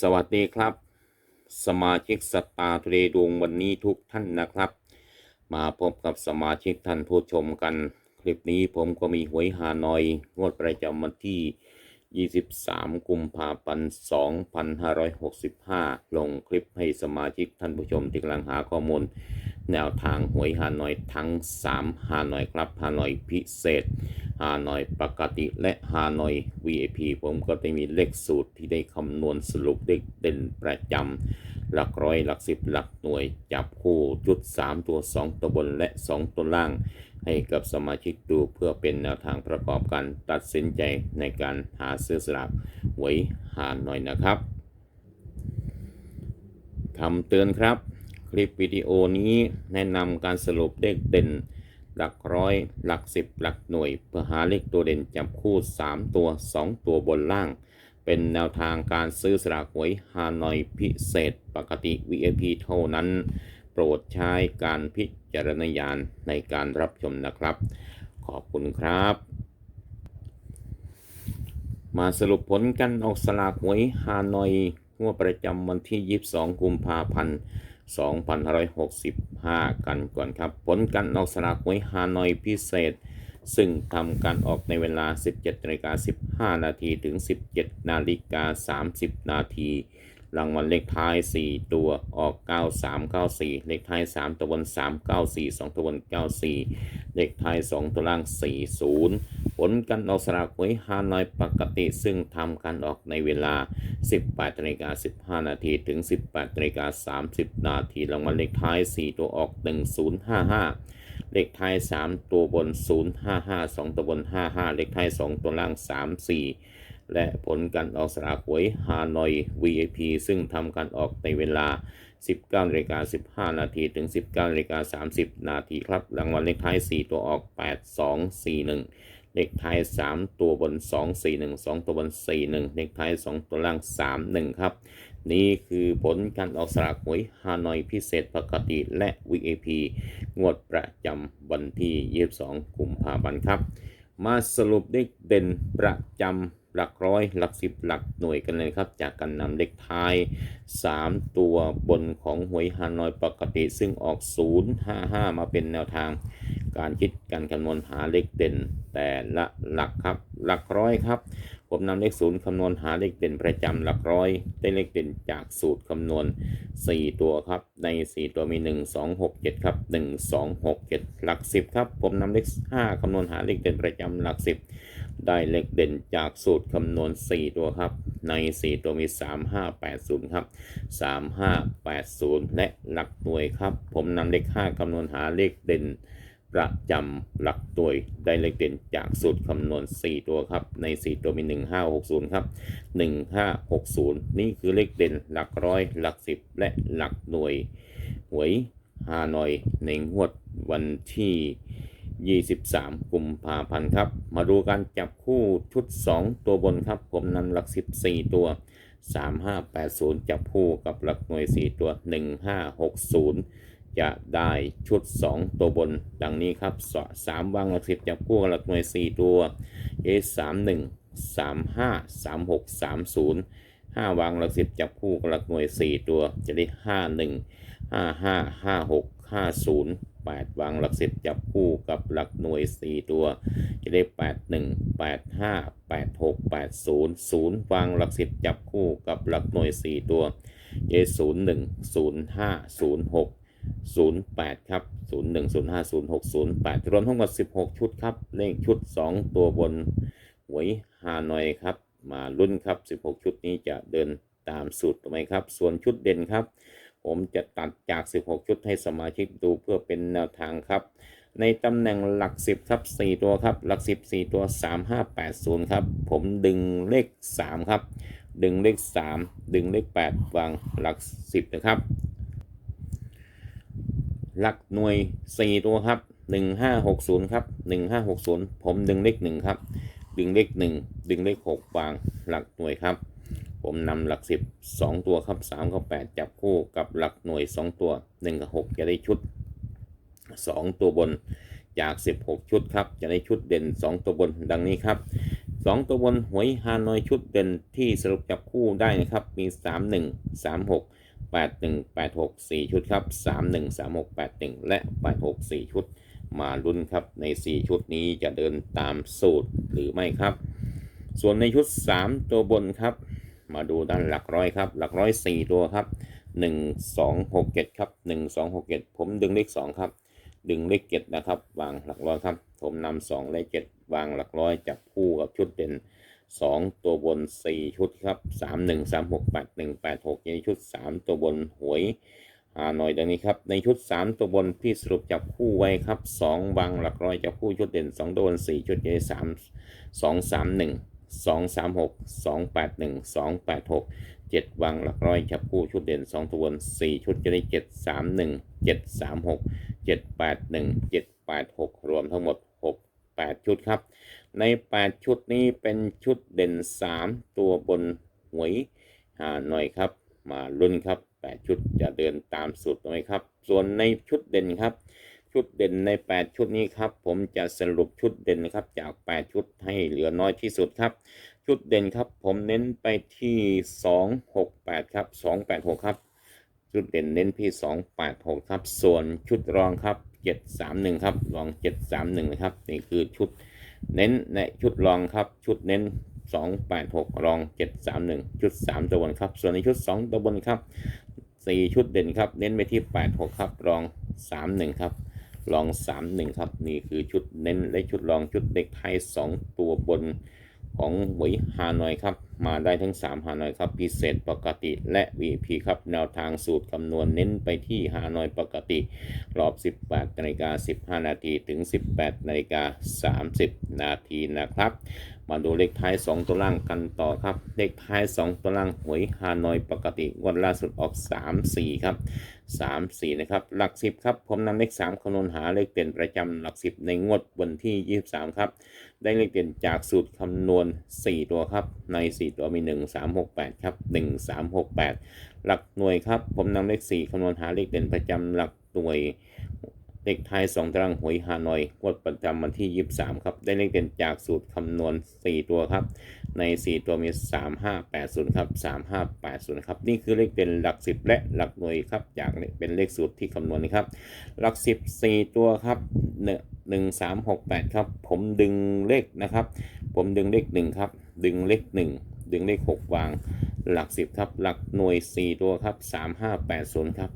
สวัสดีครับ สมาชิกสตาร์ทเรดวงวันนี้ทุกท่านนะครับ มาพบกับสมาชิกท่านผู้ชมกัน คลิปนี้ผมก็มีหวยฮานอย งวดประจำวันที่ 23 กุมภาพันธ์ 2565 ลงคลิปให้สมาชิกท่านผู้ชมที่กำลังหาข้อมูล แนวทางหวยฮานอยทั้ง3ฮานอยครับฮานอยพิเศษ ฮานอยปกติและฮานอย VIP ผมก็ได้มีเลขสูตรที่ได้คำนวณสรุปเลขเด่นประจำหลักร้อยหลักสิบหลักหน่วยจับคู่จุด 3 ตัว 2 ตัวบนและ 2 ตัวล่าง ให้กับสมาชิกดูเพื่อเป็นแนวทางประกอบการตัดสินใจในการหาซื้อสลากหวยฮานอยนะครับคำเตือนครับ คลิปวิดีโอนี้แนะนำการสรุปเลขเด่น หลักร้อย หลักสิบหลักหน่วย เพื่อหาเลขตัวเด่นจับคู่ 3 ตัว 2 ตัวบนล่าง เป็นแนวทางการซื้อสลากหวยฮานอยพิเศษ ปกติ VIP เท่านั้น โปรดใช้การพิจารณญาณในการรับชมนะครับ ขอบคุณครับมาสรุปผลกันออกสลากหวยฮานอยงวดประจำวันที่ 22 กุมภาพันธ์ 2565 กันก่อนครับ ผลการออกสลากหวยฮานอยพิเศษ ซึ่งทำการออกในเวลา 17นาฬิกา15 นาทีถึง 17นาฬิกา30 นาที รางวัลเลขท้าย 4 ตัวออก 9394 เลขท้าย 3 ตัวบน394 2 ตัวบน94 เลขท้าย 2 ตัวล่าง 40 ผลการออกสลากหวยฮานอยปกติ ซึ่งทำการออกในเวลา 18นาฬิกา15 นาทีถึง 18นาฬิกา30 นาทีรางวัลเลขท้าย 4 ตัวออก 1055เลขท้าย 3 ตัวบน 055 2 ตัวบน 55 เลขท้าย 2 ตัวล่าง 34 และผลการออกสลากหวยฮานอย VIP ซึ่งทำการออกในเวลา 19นาฬิกา15 นาทีถึง 19นาฬิกา30 นาทีครับรางวัลเลขท้าย 4 ตัวออก 8241 เลขท้าย 3 ตัวบน 241 2 ตัวบน 41 เลขท้าย 2 ตัวล่าง 31 ครับ นี่คือผลการออกสลากหวยฮานอยพิเศษปกติและ VIP งวดประจำวันที่ 22 กุมภาพันธ์ครับ มาสรุปเลขเด่นประจำหลักร้อยหลักสิบหลักหน่วยกันเลยครับ จากการนำเลขท้าย 3 ตัวบนของหวยฮานอยปกติ ซึ่งออก 055 มาเป็นแนวทาง การคิดการคำนวณหาเลขเด่นแต่ละหลักครับ หลักร้อยครับ ผมนำเลขศูนย์คำนวณหาเลขเด่นประจำหลักร้อย ได้เลขเด่นจากสูตรคำนวณ 4 ตัวครับ ใน 4 ตัวมี 1 2 6 7 ครับ 1 2 6 7 หลัก 10 ครับ ผมนำเลข 5คำนวณหาเลขเด่นประจำหลัก 10 ได้เลขเด่นจากสูตรคำนวณ 4 ตัวครับ ใน 4 ตัวมี 3 5 8 0 ครับ 3 5 8 0 และหลักหน่วยครับ ผมนำเลข 5คำนวณหาเลขเด่น ประจำหลักหน่วได้เลขเด่นจากสูตรคำนวณ 4 ตัวครับ ใน 4 ตัวมี 1560 ครับ 1560 นี่คือเลขเด่นหลักร้อย หลักสิบและหลักหน่วย หวยฮานอยในงวดวันที่ 23 กุมภาพันธ์ครับ มาดูการจับคู่ชุด 2 ตัวบนครับ ผมนำหลัก 14 ตัว 3580 จับคู่กับหลักหน่วย 4 ตัว 1560 จะได้ชุด 2 ตัวบนดังนี้ครับสามวางหลักสิบจับคู่กับหลักหน่วย 4 ตัว A 3 1 3 5 3 6 3 0 5 วางหลักสิบจับคู่กับหลักหน่วย 4 ตัวจะได้ 5 1 5 5 5 6 5 0 8 วางหลักสิบจับคู่กับหลักหน่วย 4 ตัว จะได้ 8 1 8 5 8 6 8 0 0 วางหลักสิบจับคู่กับหลักหน่วย 4 ตัวเย0 1 0 5 0 6 08 ครับ 01 05 06 08 รวมทั้งหมด 16 ชุดครับ เลขชุด 2 ตัวบนหวยฮานอยครับ มาลุ้นครับ 16 ชุดนี้จะเดินตามสูตรไหมครับ ส่วนชุดเด่นครับ ผมจะตัดจาก 16 ชุดให้สมาชิกดูเพื่อเป็นแนวทางครับ ในตำแหน่งหลัก 10 ครับ 4 ตัวครับ หลัก 10 4 ตัว 3580 ครับ ผมดึงเลข 3 ครับ ดึงเลข 3 ดึงเลข 8 วางหลัก 10 นะครับ หลักหน่วย 4 ตัวครับ 1560 ครับ 1560 ผมดึงเลข1ครับ ดึงเลข1 ดึงเลข6วางหลักหน่วยครับ ผมนำหลัก 10 2 ตัวครับ3กับ8จับคู่กับหลักหน่วย 2 ตัว 1 กับ 6 จะได้ชุด 2 ตัวบนจาก 16 ชุดครับ จะได้ชุดเด่น 2 ตัวบนดังนี้ครับสองตัวบนหวยฮานอยชุดเด่นที่สรุปจับคู่ได้นะครับ มีสา มหนึ่งสามหกแปดหนึ่งแปดหกสี่ชุดครับสามหนึ่งสามหกแปดหนึ่งและแปดหกสี่ชุด มาลุ้นครับใน 4 ชุดนี้จะเดินตามสูตรหรือไม่ครับ ส่วนในชุด 3 ตัวบนครับ มาดูด้านหลักร้อยครับ หลักร้อย 4 ตัวครับ 1 2 6 7 ครับ 1 2 6 7 ผมดึงเลข 2 ครับ ดึงเลข 7 นะครับ วางหลักร้อยครับ ผมนำ2เลข7วางหลักร้อยจับคู่กับชุดเด่น 2ตัวบน4ชุดครับ3 1 3 6 8 1 8 6ในชุด3ตัวบนหวยหาหน่อยดังนี้ครับ ในชุด3ตัวบนพี่สรุปจับคู่ไว้ครับ2วางหลักร้อยจับคู่ชุดเด่น2ตัวบน4ชุดใหญ่3 2 3 1 2 3 6 2 8 1 2 8 6 7วางหลักร้อยจับคู่ชุดเด่น2ตัวบน4ชุดจะได้7 3 1 7 3 6 7 8 1 7 8 6รวมทั้งหมด6 8ชุดครับ ใน 8 ชุดนี้เป็นชุดเด่น 3 ตัวบนหวยหาหน่อยครับ มาลุ้นครับ 8 ชุดจะเดินตามสูตรไหมครับ ส่วนในชุดเด่นครับ ชุดเด่นใน 8 ชุดนี้ครับ ผมจะสรุปชุดเด่นนะครับจาก 8 ชุดให้เหลือน้อยที่สุดครับ ชุดเด่นครับ ผมเน้นไปที่ 268 ครับ 286 ครับ ชุดเด่นเน้นที่ 286 ครับ ส่วนชุดรองครับ 731 ครับรอง 731 นะครับ นี่คือชุด เน้นในชุดรองครับ ชุดเน้น 286 รอง 731 ชุด 3 ตัวบนครับ ส่วนในชุด 2 ตัวบนครับ 4 ชุดเด่นครับ เน้นไปที่ 86 ครับ รอง 31 ครับ รอง 31 ครับ นี่คือชุดเน้นและชุดรองชุดเด็กไทย 2 ตัวบน ของหวยฮานอยครับ มาได้ทั้ง 3 ฮานอยครับ พิเศษปกติและ VP ครับ แนวทางสูตรคำนวณเน้นไปที่ฮานอยปกติรอบ 18นาฬิกา15 นาทีถึง 18นาฬิกา30 นาทีนะครับ มาดูเลขท้าย 2 ตัวล่างกันต่อครับ เลขท้าย 2 ตัวล่างหวยฮานอยปกติงวดล่าสุดออก 3 4 ครับ 3 4 นะครับ หลัก 10 ครับ ผมนำเลข 3คำนวณหาเลขเด่นประจำหลัก 10 ในงวดวันที่ 23 ครับ ได้เลขเด่นจากสูตรคำนวณ 4 ตัวครับ ใน 4 ตัวมี 1 3 6 8 ครับ 1 3 6 8 หลักหน่วยครับ ผมนำเลข 4คำนวณหาเลขเด่นประจำหลักหน่วย เลขท้าย 2ตารางหวยฮานอยงวดประจำวันที่ 23 ครับ ได้เลขเด่นจากสูตรคำนวณ 4 ตัวครับ ใน 4 ตัวมี 3580 ครับ 3580 ครับ นี่คือเลขเด่นหลัก 10 และหลักหน่วยครับ จากเป็นเลขสูตรที่คำนวณนะครับ หลัก 10 4 ตัวครับ1 1 3 6 8 ครับ ผมดึงเลขนะครับ ผมดึงเลข 1 ครับ ดึงเลข 1 ดึงเลข 6 วาง หลัก 10 ครับ หลักหน่วย 4 ตัวครับ 3580 ครับ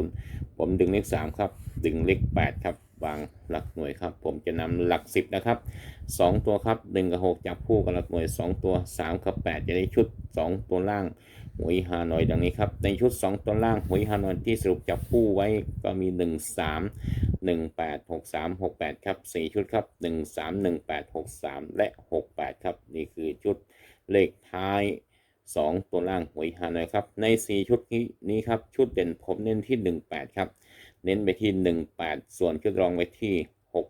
3580 ผมดึงเลข 3 ครับ ดึงเลข 8 ครับวางหลักหน่วยครับ ผมจะนำหลัก 10 นะครับ 2 ตัวครับ 1 กับ 6 จับคู่กับหลักหน่วย 2 ตัว 3 กับ 8 จะได้ชุด 2 ตัวล่างหวยฮานอยดังนี้ครับ ในชุด 2 ตัวล่างหวยฮานอยที่สรุปจับคู่ไว้ก็มี 1 3 1 8 6 3 6 8 ครับ 4 ชุดครับ 1 3 1 8 6 3 และ 6 8 ครับ นี่คือชุดเลขท้าย 2 ตัวล่างหวยฮานอยครับ ใน 4 ชุดนี้นี้ครับ ชุดเด่นผมเน้นที่ 18 ครับ เน้นไปที่ 18 ส่วนชุดรองไปที่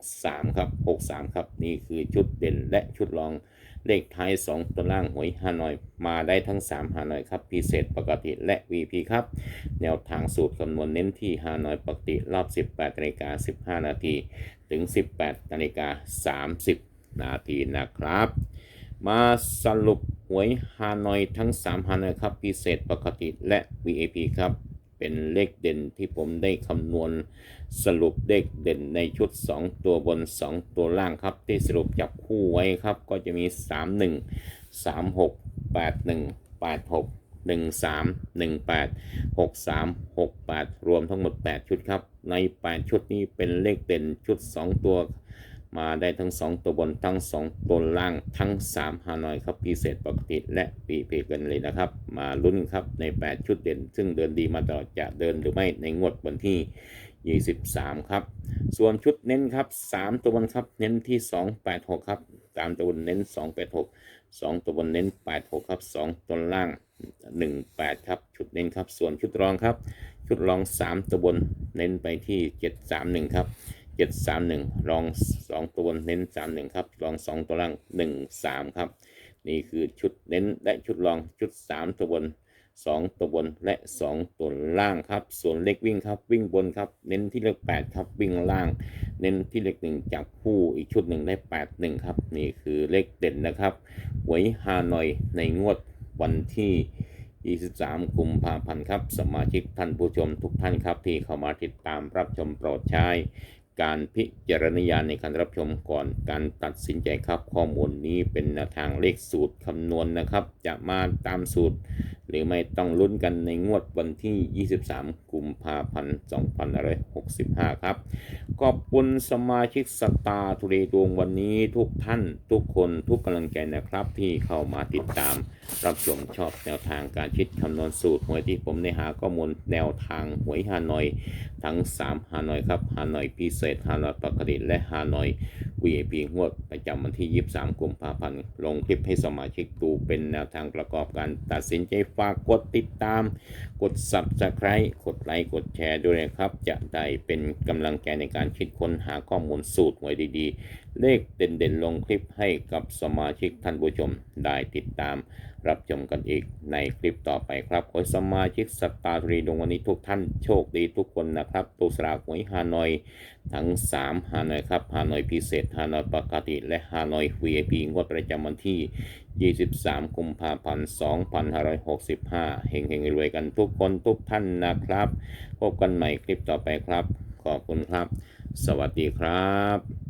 63 ครับ 63 ครับ นี่คือชุดเด่นและชุดรองเลขท้าย 2 ตัวล่างหวยฮานอย มาได้ทั้ง 3 ฮานอยครับ พิเศษปกติและ VP ครับ แนวทางสูตรคำนวณเน้นที่ฮานอยปกติรอบ 18นาฬิกา15 นาที ถึง 18นาฬิกา30 นาทีนะครับ มาสรุปหวยฮานอยทั้ง 3ฮานอยครับพิเศษปกติและ VIP ครับ เป็นเลขเด่นที่ผมได้คำนวณสรุปเลขเด่นในชุด 2 ตัวบน 2 ตัวล่างครับ ที่สรุปจับคู่ไว้ครับ ก็จะมี 3 1 3 6 8 1 8 6 1 3 1 8 6 3 6 8 รวมทั้งหมด 8 ชุดครับ ใน 8 ชุดนี้เป็นเลขเด่นชุด 2 ตัว มาได้ทั้ง 2 ตัวบนทั้ง 2 ตัวล่างทั้ง 3 ฮานอยครับพิเศษปกติและปีเพกันเลยนะครับ มาลุ้นครับใน 8 ชุดเด่น ซึ่งเดินดีมาตลอดจะเดินหรือไม่ในงวดวันที่ 23 ครับ ส่วนชุดเน้นครับ 3 ตัวบนครับเน้นที่ 286 ครับตามตัวบนเน้น 286 2 ตัวบนเน้น 86 ครับ 2 ตัวล่าง 18 ครับ ชุดเน้นครับ ส่วนชุดรองครับ ชุดรอง 3 ตัวบนเน้นไปที่ 731 ครับ 731รอง2ตัวบนเน้น31ครับรอง2ตัวล่าง13ครับ นี่คือชุดเน้นและชุดรองชุด3ตัวบน2ตัวบนและ2ตัวล่างครับ ส่วนเลขวิ่งครับวิ่งบนครับ เน้นที่เลข8ครับวิ่งล่าง เน้นที่เลขหนึ่งจับคู่อีกชุดหนึ่งได้8 1ครับ นี่คือเลขเด่นนะครับหวยฮานอยในงวดวันที่23กุมภาพันธ์ครับ สมาชิกท่านผู้ชมทุกท่านครับที่เข้ามาติดตามรับชมโปรดใช้ การพิจารณญาณในการรับชมก่อนการตัดสินใจครับข้อมูลนี้เป็นแนวทางเลขสูตรคำนวณนะครับ จะมาตามสูตร หรือไม่ต้องลุ้นกันในงวดวันที่ 23 กุมภาพันธ์2565 ครับ ขอบคุณสมาชิกสตาร์ทุเรดวงวันนี้ทุกท่านทุกคนทุกกำลังใจนะครับ ที่เข้ามาติดตาม รับชมชอบแนวทางการคิดคำนวณสูตรหวยที่ผมได้หาข้อมูลแนวทางหวยฮานอย ทั้ง 3 ฮานอยครับฮานอยพิเศษฮานอยปกติและฮานอย VIP งวดประจำวันที่ 23 กุมภาพันธ์ลงคลิปให้สมาชิกดูเป็นแนวทางประกอบการตัดสินใจฝากกดติดตาม กด Subscribe กดไลค์ กดแชร์ด้วยนะครับ จะได้เป็นกำลังใจในการคิดค้นหาข้อมูลสูตรหวยดีๆ เลขเด่นๆ ลงคลิปให้กับสมาชิกท่านผู้ชมได้ติดตาม รับชมกันอีกในคลิปต่อไปครับขอสมาชิกสตาร์ทรีดวงวันนี้ทุกท่านโชคดีทุกคนนะครับตูสลาหวยฮานอยทั้ง 3 ฮานอยครับฮานอยพิเศษฮานอยปกติและฮานอย VIP งวดประจำวันที่ 23 กุมภาพันธ์2565 เฮงเฮงรวยกันทุกคนทุกท่านนะครับ พบกันใหม่คลิปต่อไปครับ ขอบคุณครับ สวัสดีครับ